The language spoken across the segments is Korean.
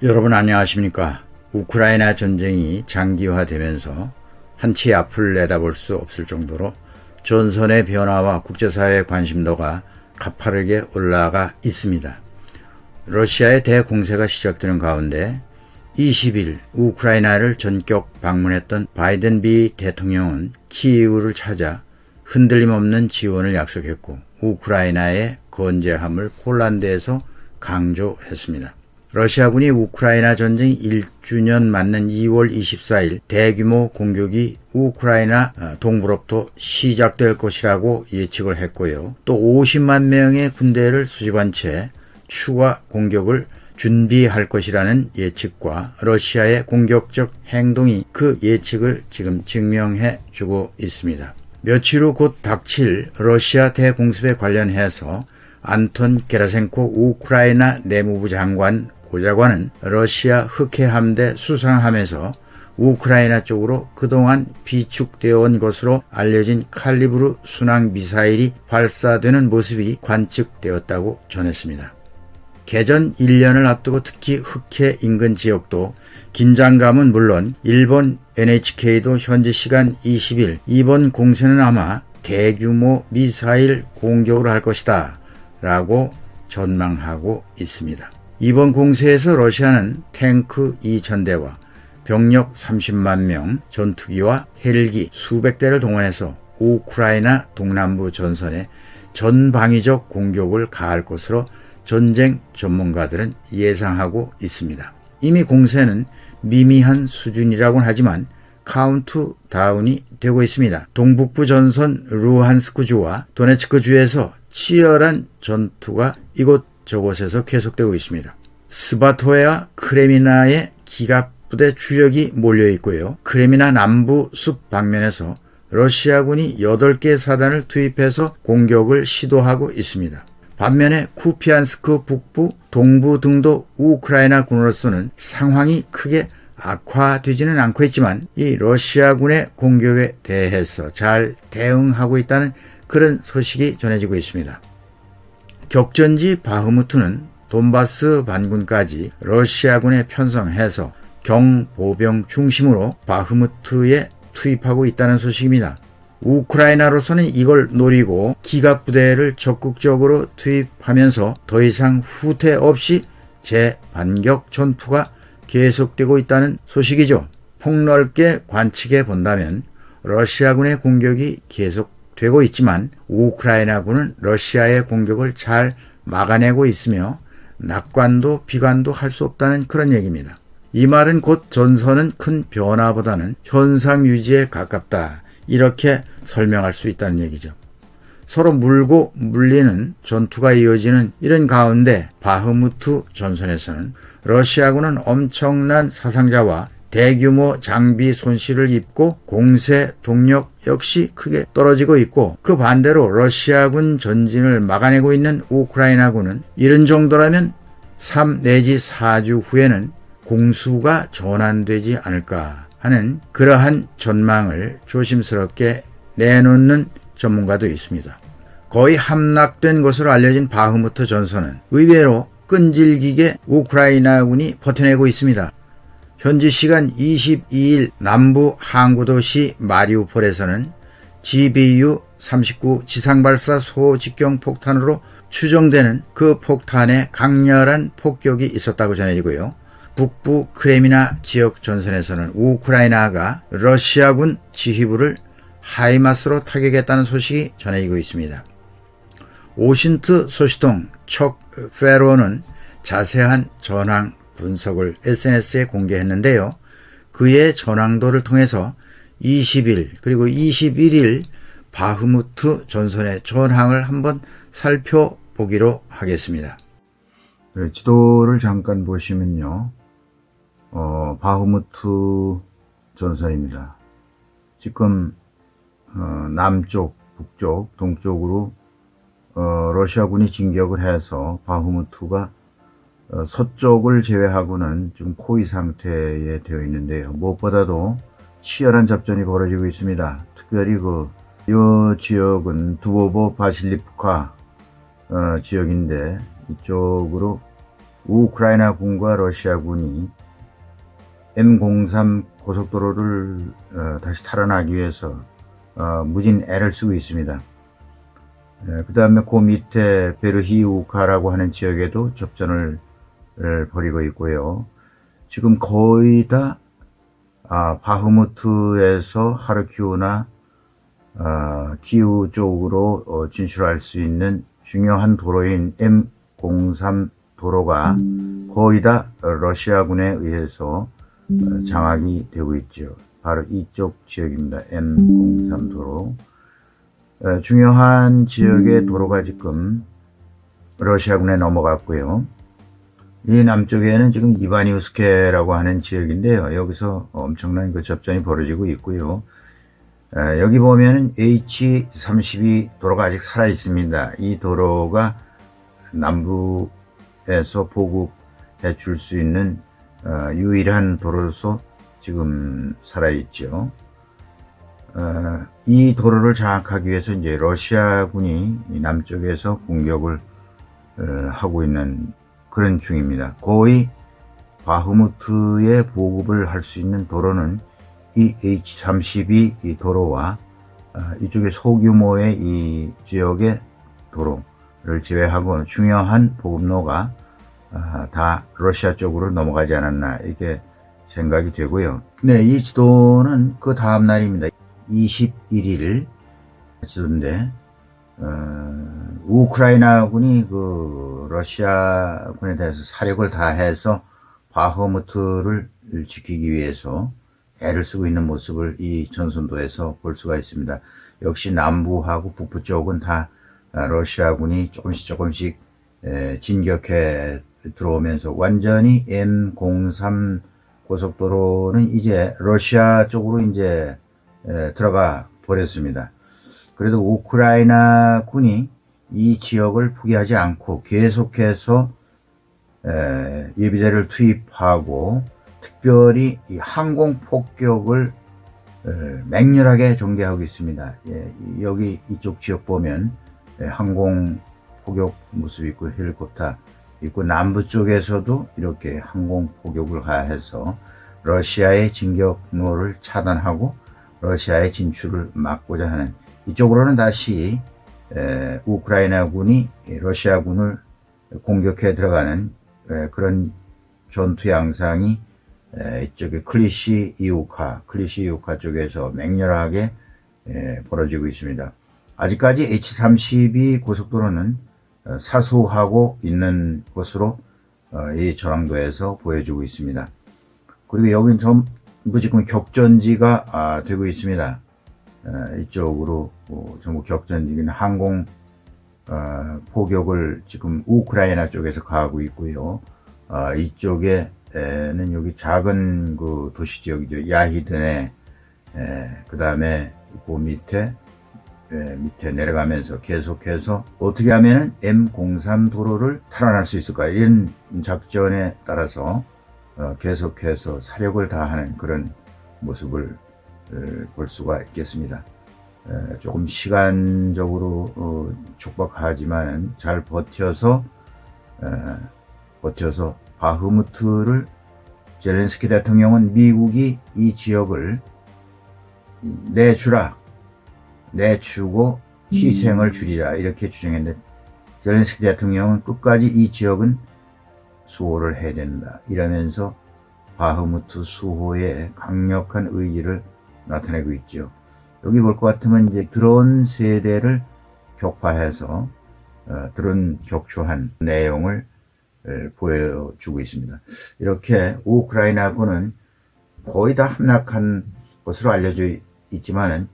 여러분 안녕하십니까? 우크라이나 전쟁이 장기화되면서 한치 앞을 내다볼 수 없을 정도로 전선의 변화와 국제사회의 관심도가 가파르게 올라가 있습니다. 러시아의 대공세가 시작되는 가운데 20일 우크라이나를 전격 방문했던 바이든 비 대통령은 키이우를 찾아 흔들림 없는 지원을 약속했고 우크라이나의 건재함을 폴란드에서 강조했습니다. 러시아군이 우크라이나 전쟁 1주년 맞는 2월 24일 대규모 공격이 우크라이나 동부로부터 시작될 것이라고 예측을 했고요. 또 50만 명의 군대를 수집한 채 추가 공격을 준비할 것이라는 예측과 러시아의 공격적 행동이 그 예측을 지금 증명해 주고 있습니다. 며칠 후 곧 닥칠 러시아 대공습에 관련해서 안톤 게라센코 우크라이나 내무부 장관 보좌관은 러시아 흑해함대 수상함에서 우크라이나 쪽으로 그동안 비축되어 온 것으로 알려진 칼리브르 순항 미사일이 발사되는 모습이 관측되었다고 전했습니다. 개전 1년을 앞두고 특히 흑해 인근 지역도 긴장감은 물론 일본 NHK도 현지 시간 20일 이번 공세는 아마 대규모 미사일 공격을 할 것이다 라고 전망하고 있습니다. 이번 공세에서 러시아는 탱크 2,000대와 병력 30만 명, 전투기와 헬기 수백 대를 동원해서 우크라이나 동남부 전선에 전방위적 공격을 가할 것으로 전쟁 전문가들은 예상하고 있습니다. 이미 공세는 미미한 수준이라고는 하지만 카운트 다운이 되고 있습니다. 동북부 전선 루한스크주와 도네츠크주에서 치열한 전투가 이곳 저곳에서 계속되고 있습니다. 스바토와 크레미나의 기갑부대 주력이 몰려 있고요. 크레미나 남부 숲 방면에서 러시아군이 8개 사단을 투입해서 공격을 시도하고 있습니다. 반면에 쿠피안스크 북부, 동부 등도 우크라이나 군으로서는 상황이 크게 악화되지는 않고 있지만 이 러시아군의 공격에 대해서 잘 대응하고 있다는 그런 소식이 전해지고 있습니다. 격전지 바흐무트는 돈바스 반군까지 러시아군에 편성해서 경보병 중심으로 바흐무트에 투입하고 있다는 소식입니다. 우크라이나로서는 이걸 노리고 기갑부대를 적극적으로 투입하면서 더 이상 후퇴 없이 재반격 전투가 계속되고 있다는 소식이죠. 폭넓게 관측해 본다면 러시아군의 공격이 계속 되고 있지만 우크라이나군은 러시아의 공격을 잘 막아내고 있으며 낙관도 비관도 할 수 없다는 그런 얘기입니다. 이 말은 곧 전선은 큰 변화보다는 현상 유지에 가깝다. 이렇게 설명할 수 있다는 얘기죠. 서로 물고 물리는 전투가 이어지는 이런 가운데 바흐무트 전선에서는 러시아군은 엄청난 사상자와 대규모 장비 손실을 입고 공세 동력 역시 크게 떨어지고 있고 그 반대로 러시아군 전진을 막아내고 있는 우크라이나군은 이런 정도라면 3 내지 4주 후에는 공수가 전환되지 않을까 하는 그러한 전망을 조심스럽게 내놓는 전문가도 있습니다. 거의 함락된 것으로 알려진 바흐무트 전선은 의외로 끈질기게 우크라이나군이 버텨내고 있습니다. 현지 시간 22일 남부 항구도시 마리우폴에서는 GBU-39 지상발사 소직경 폭탄으로 추정되는 그 폭탄에 강렬한 폭격이 있었다고 전해지고요. 북부 크레미나 지역 전선에서는 우크라이나가 러시아군 지휘부를 하이마스로 타격했다는 소식이 전해지고 있습니다. 오신트 소시통 척 페로는 자세한 전황 분석을 SNS에 공개했는데요. 그의 전황도를 통해서 20일 그리고 21일 바흐무트 전선의 전황을 한번 살펴보기로 하겠습니다. 네, 지도를 잠깐 보시면요. 어, 바흐무트 전선입니다. 지금 어, 남쪽, 북쪽, 동쪽으로 어, 러시아군이 진격을 해서 바흐무트가 어, 서쪽을 제외하고는 지금 포위 상태에 되어 있는데요. 무엇보다도 치열한 접전이 벌어지고 있습니다. 특별히 그, 이 지역은 두보보 바실리프카 어, 지역인데 이쪽으로 우크라이나 군과 러시아 군이 M03 고속도로를 어, 다시 탈환하기 위해서 어, 무진 애를 쓰고 있습니다. 그 다음에 그 밑에 베르히우카라고 하는 지역에도 접전을 을 벌이고 있고요. 지금 거의 다 아, 바흐무트에서 하르키우나 아, 키우 쪽으로 어, 진출할 수 있는 중요한 도로인 M03 도로가 거의 다 러시아군에 의해서 어, 장악이 되고 있죠. 바로 이쪽 지역입니다. M03 도로. 어, 중요한 지역의 도로가 지금 러시아군에 넘어갔고요. 이 남쪽에는 지금 이바니우스케라고 하는 지역인데요. 여기서 엄청난 그 접전이 벌어지고 있고요. 에, 여기 보면은 H32 도로가 아직 살아 있습니다. 이 도로가 남부에서 보급해 줄 수 있는 어, 유일한 도로로서 지금 살아 있죠. 어, 이 도로를 장악하기 위해서 이제 러시아군이 이 남쪽에서 공격을 어, 하고 있는 그런 중입니다. 거의 바흐무트에 보급을 할 수 있는 도로는 이 H32 이 도로와 어, 이쪽에 소규모의 이 지역의 도로를 제외하고 중요한 보급로가 어, 다 러시아 쪽으로 넘어가지 않았나 이렇게 생각이 되고요. 네, 이 지도는 그 다음 날입니다. 21일 지도인데 어, 우크라이나군이 그 러시아군에 대해서 사력을 다해서 바흐무트를 지키기 위해서 애를 쓰고 있는 모습을 이 전선도에서 볼 수가 있습니다. 역시 남부하고 북부 쪽은 다 러시아군이 조금씩 조금씩 진격해 들어오면서 완전히 M03 고속도로는 이제 러시아 쪽으로 이제 들어가 버렸습니다. 그래도 우크라이나 군이 이 지역을 포기하지 않고 계속해서 예비대를 투입하고 특별히 이 항공 폭격을 맹렬하게 전개하고 있습니다. 예, 여기 이쪽 지역 보면 항공 포격 모습이 있고 헬리콥터 있고 남부 쪽에서도 이렇게 항공 포격을 가해서 러시아의 진격로를 차단하고 러시아의 진출을 막고자 하는 이쪽으로는 다시 우크라이나군이 러시아군을 공격해 들어가는 그런 전투 양상이 이쪽에 클리시 이우카, 클리시 이우카 쪽에서 맹렬하게 벌어지고 있습니다. 아직까지 H32 고속도로는 어, 사수하고 있는 것으로 어, 이 전황도에서 보여주고 있습니다. 그리고 여기는 전부 지금 격전지가 아, 되고 있습니다. 이쪽으로 뭐 전부 격전적인 항공 어, 포격을 지금 우크라이나 쪽에서 가하고 있고요. 어, 이쪽에는 여기 작은 그 도시 지역이죠. 야히드네, 그 다음에 그 밑에 에, 밑에 내려가면서 계속해서 어떻게 하면은 M03 도로를 탈환할 수 있을까 이런 작전에 따라서 어, 계속해서 사력을 다하는 그런 모습을 볼 수가 있겠습니다. 조금 시간적으로 어, 촉박하지만 잘 버텨서 버텨서 바흐무트를 제렌스키 대통령은 미국이 이 지역을 내주라 내주고 희생을 줄이라 이렇게 주장했는데 제렌스키 대통령은 끝까지 이 지역은 수호를 해야 된다 이러면서 바흐무트 수호의 강력한 의지를 나타내고 있죠. 여기 볼 것 같으면 이제 드론 세대를 격파해서 어, 드론 격추한 내용을 보여주고 있습니다. 이렇게 우크라이나군은 거의 다 함락한 것으로 알려져 있지만은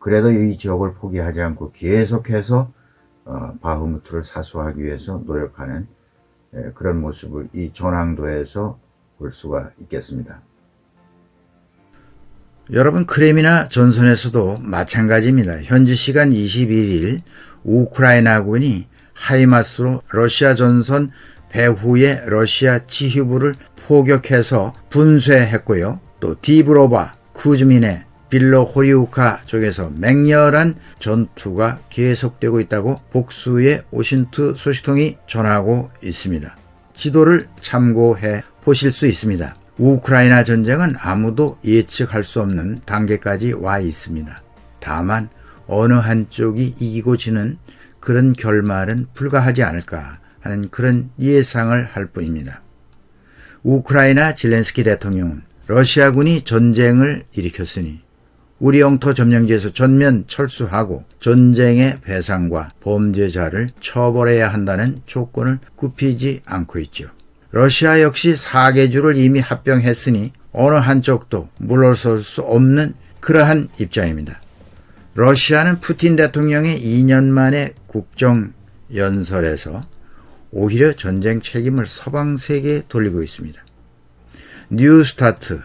그래도 이 지역을 포기하지 않고 계속해서 어, 바흐무트를 사수하기 위해서 노력하는 그런 모습을 이 전황도에서 볼 수가 있겠습니다. 여러분 크레미나 전선에서도 마찬가지입니다. 현지 시간 21일 우크라이나군이 하이마스로 러시아 전선 배후의 러시아 치휴부를 포격해서 분쇄했고요. 또 디브로바, 쿠즈민의 빌로호리우카 쪽에서 맹렬한 전투가 계속되고 있다고 복수의 오신트 소식통이 전하고 있습니다. 지도를 참고해 보실 수 있습니다. 우크라이나 전쟁은 아무도 예측할 수 없는 단계까지 와 있습니다. 다만 어느 한쪽이 이기고 지는 그런 결말은 불가하지 않을까 하는 그런 예상을 할 뿐입니다. 우크라이나 질렌스키 대통령은 러시아군이 전쟁을 일으켰으니 우리 영토 점령지에서 전면 철수하고 전쟁의 배상과 범죄자를 처벌해야 한다는 조건을 굽히지 않고 있죠. 러시아 역시 사개주를 이미 합병했으니 어느 한쪽도 물러설 수 없는 그러한 입장입니다. 러시아는 푸틴 대통령의 2년 만의 국정 연설에서 오히려 전쟁 책임을 서방 세계에 돌리고 있습니다. 뉴 스타트,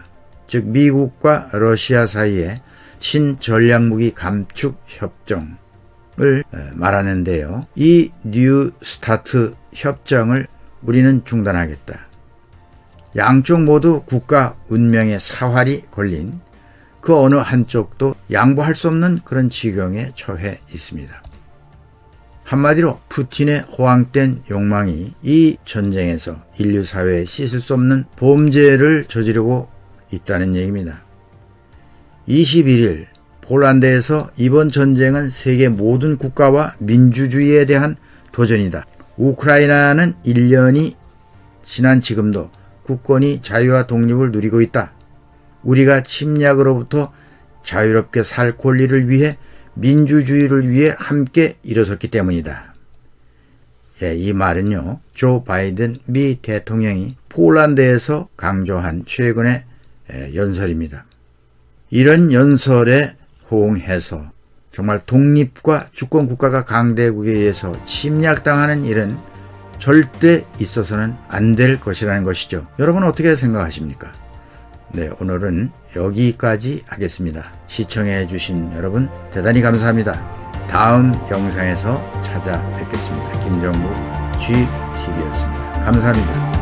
즉 미국과 러시아 사이에 신전략무기 감축 협정을 말하는데요. 이 뉴 스타트 협정을 우리는 중단하겠다. 양쪽 모두 국가 운명의 사활이 걸린 그 어느 한쪽도 양보할 수 없는 그런 지경에 처해 있습니다. 한마디로 푸틴의 호황된 욕망이 이 전쟁에서 인류 사회에 씻을 수 없는 범죄를 저지르고 있다는 얘기입니다. 21일 폴란드에서 이번 전쟁은 세계 모든 국가와 민주주의에 대한 도전이다. 우크라이나는 1년이 지난 지금도 국권이 자유와 독립을 누리고 있다. 우리가 침략으로부터 자유롭게 살 권리를 위해 민주주의를 위해 함께 일어섰기 때문이다. 예, 이 말은요, 조 바이든 미 대통령이 폴란드에서 강조한 최근의 예, 연설입니다. 이런 연설에 호응해서 정말 독립과 주권 국가가 강대국에 의해서 침략당하는 일은 절대 있어서는 안 될 것이라는 것이죠. 여러분 어떻게 생각하십니까? 네, 오늘은 여기까지 하겠습니다. 시청해 주신 여러분 대단히 감사합니다. 다음 영상에서 찾아뵙겠습니다. 김정국 GTV였습니다. 감사합니다.